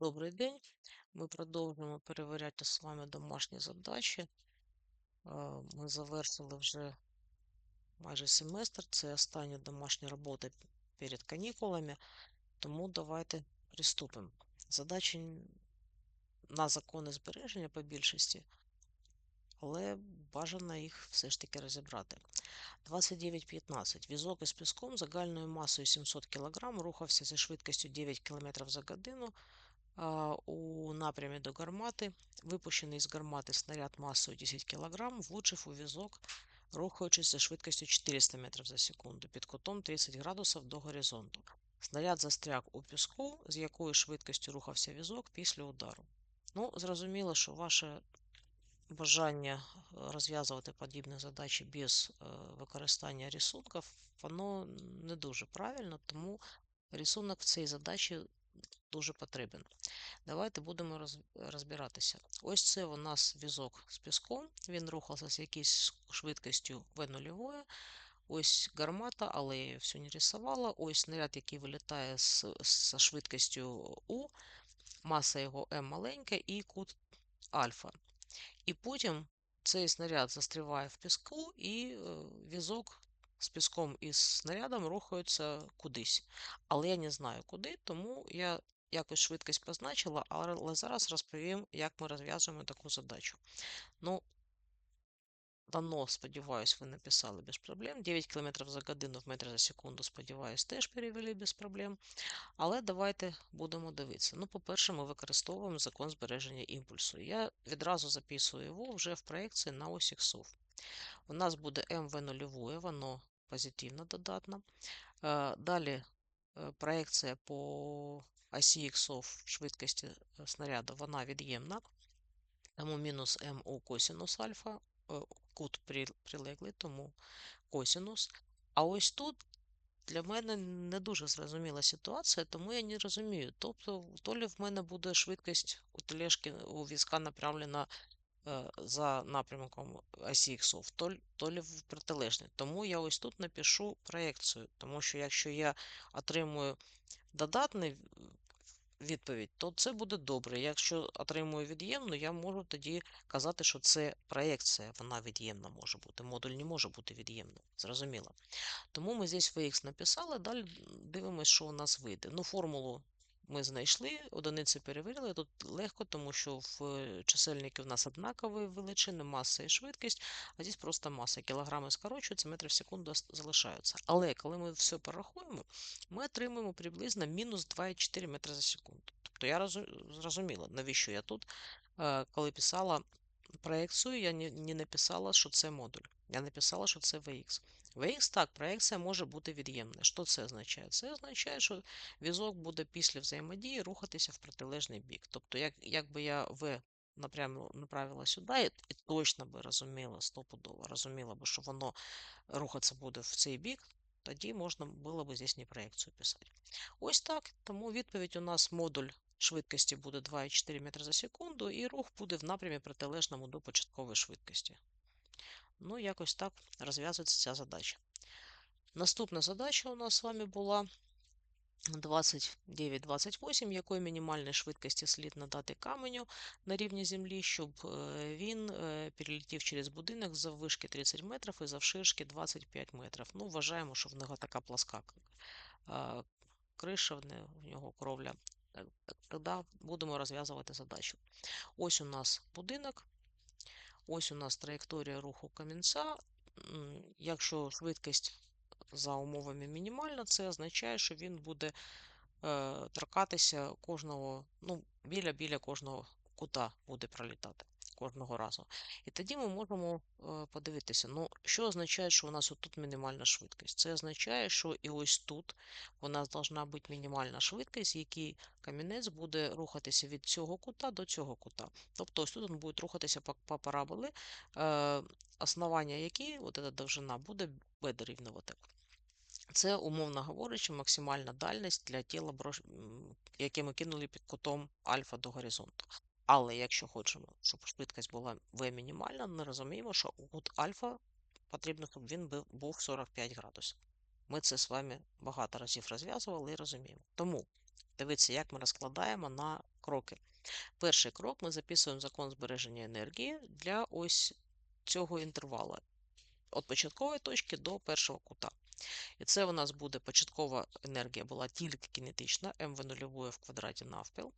Добрий день. Ми продовжуємо перевіряти з вами домашні задачі. Е, Ми завершили вже майже семестр. Це остання домашня робота перед канікулами, тому давайте приступимо. Задачі на закони збереження по більшості, але бажано їх все ж таки розібрати. 29.15. Візок із піском загальною масою 700 кг рухався зі швидкістю 9 км за годину у напрямі до гармати. Випущений з гармати снаряд масою 10 кг влучив у візок, рухаючись за швидкістю 400 метрів за секунду під кутом 30 градусів до горизонту. Снаряд застряг у піску, з якою швидкістю рухався візок після удару. Ну, зрозуміло, що ваше бажання е, розв'язувати подібні задачі без е, використання рисунків, воно не дуже правильно, тому рисунок в цій задачі дуже потрібен. Давайте будемо розбиратися. Ось це у нас візок з піском. Він рухався з якоюсь швидкістю v 0 Ось гармата, але я її всю не рисувала. Ось снаряд, який вилітає з, з швидкістю U, маса його m маленька і кут альфа. І потім цей снаряд застріває в піску, і е, візок з піском і з снарядом рухаються кудись. Але я не знаю куди, тому я якось швидкість позначила, але зараз розповім, як ми розв'язуємо таку задачу. Ну, дано, сподіваюсь, ви написали без проблем. 9 км за годину в метр за секунду, сподіваюсь, теж перевели без проблем. Але давайте будемо дивитися. Ну, по-перше, ми використовуємо закон збереження імпульсу. Я відразу записую його вже в проекції на ось іксов. У нас буде МВ нульове, воно позитивно додатно. Е, Далі е, проекція по іксов швидкості е, снаряду, вона від'ємна. Тому мінус М у косінус альфа, е, кут прилеглий, тому косінус. А ось тут для мене не дуже зрозуміла ситуація, тому я не розумію. Тобто, то лі в мене буде швидкість у тележки у візка направлена е, за напрямком іксов, то, то лі в протилежний. Тому я ось тут напишу проекцію, тому що якщо я отримую додатний відповідь, то це буде добре. Якщо отримую від'ємну, я можу тоді казати, що це проекція, вона від'ємна може бути. Модуль не може бути від'ємним. Зрозуміло. Тому ми здесь Vx написали, далі дивимося, що у нас вийде. Ну, формулу ми знайшли, одиниці перевірили. Тут легко, тому що в е, чисельники в нас однакові величини, маса і швидкість, а тут просто маса. Кілограми скорочуються, метри в секунду залишаються. Але коли ми все порахуємо, ми отримуємо приблизно мінус 2,4 метри за секунду. Тобто я зрозуміла, навіщо я тут, е, коли писала проекцію, я не, написала, що це модуль. Я написала, що це Vx. Vx так, проекція може бути від'ємна. Що це означає? Це означає, що візок буде після взаємодії рухатися в протилежний бік. Тобто, як, якби я В напряму направила сюди, і точно би розуміла, стопудово розуміла би, що воно рухатися буде в цей бік, тоді можна було б здесь не проекцію писати. Ось так. Тому відповідь у нас модуль швидкості буде 2,4 метри за секунду, і рух буде в напрямі протилежному до початкової швидкості. Ну, якось так розв'язується ця задача. Наступна задача у нас з вами була 29-28, якої мінімальної швидкості слід надати каменю на рівні землі, щоб е, він е, перелетів через будинок з заввишки 30 метрів і завширшки 25 метрів. Ну, вважаємо, що в нього така пласка е, криша, в нього кровля. Е, Тоді будемо розв'язувати задачу. Ось у нас будинок, ось у нас траєкторія руху камінця. Якщо швидкість за умовами мінімальна, це означає, що він буде е, торкатися кожного, ну, біля-біля кожного кута буде пролітати кожного разу. І тоді ми можемо е, подивитися, ну, що означає, що у нас отут мінімальна швидкість. Це означає, що і ось тут у нас повинна бути мінімальна швидкість, який камінець буде рухатися від цього кута до цього кута. Тобто ось тут він буде рухатися по, параболі, е, основання якої, от ця довжина, буде b дорівнювати. Це, умовно говорячи, максимальна дальність для тіла, яке ми кинули під кутом альфа до горизонту. Але якщо хочемо, щоб швидкість була v мінімальна, ми розуміємо, що кут альфа потрібно, щоб він бу- був 45 градусів. Ми це з вами багато разів розв'язували і розуміємо. Тому дивіться, як ми розкладаємо на кроки. Перший крок ми записуємо закон збереження енергії для ось цього інтервалу від початкової точки до першого кута. І це у нас буде початкова енергія була тільки кінетична, mv нульової в квадраті навпіл.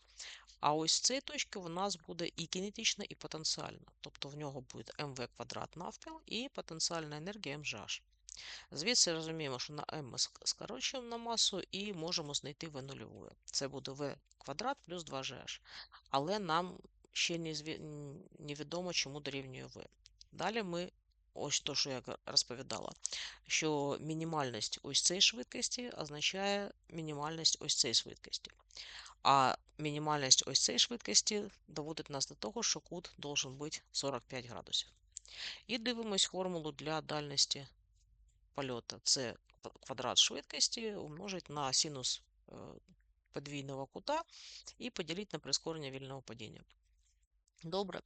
А ось з цієї точки у нас буде і кінетична, і потенціальна. Тобто в нього буде mv квадрат навпіл і потенціальна енергія mgh. Звідси розуміємо, що на m ми скорочуємо на масу і можемо знайти v нульовою. Це буде v квадрат плюс 2gh. Але нам ще невідомо, чому дорівнює v. Далі ми ось то, що я розповідала, що мінімальність ось цієї швидкості означає мінімальність ось цієї швидкості. А мінімальність ось цієї швидкості доводить нас до того, що кут должен бути 45 градусів. І дивимось формулу для дальності польоту. Це квадрат швидкості умножить на синус е, подвійного кута і поділити на прискорення вільного падіння. Добре.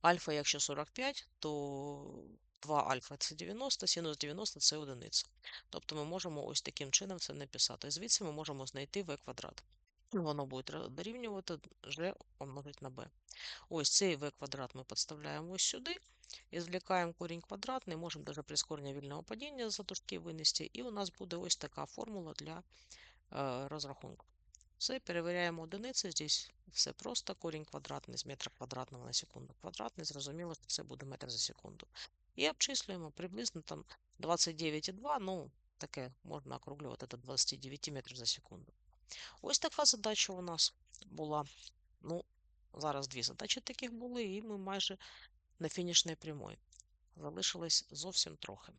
Альфа, якщо 45, то 2 альфа це 90, синус 90 це одиниця. Тобто ми можемо ось таким чином це написати. Звідси ми можемо знайти v квадрат. Воно буде дорівнювати g помножить на b. Ось цей v квадрат ми підставляємо ось сюди. І корінь квадратний, можемо навіть прискорення вільного падіння за дужки винести. І у нас буде ось така формула для е, розрахунку. Все, перевіряємо одиниці. Здесь все просто. Корінь квадратний з метра квадратного на секунду квадратний. Зрозуміло, що це буде метр за секунду. І обчислюємо приблизно там 29,2, ну, таке можна округлювати до 29 метрів за секунду. Ось така задача у нас була. Ну, зараз дві задачі таких були, і ми майже на фінішній прямой. Залишилось зовсім трохи.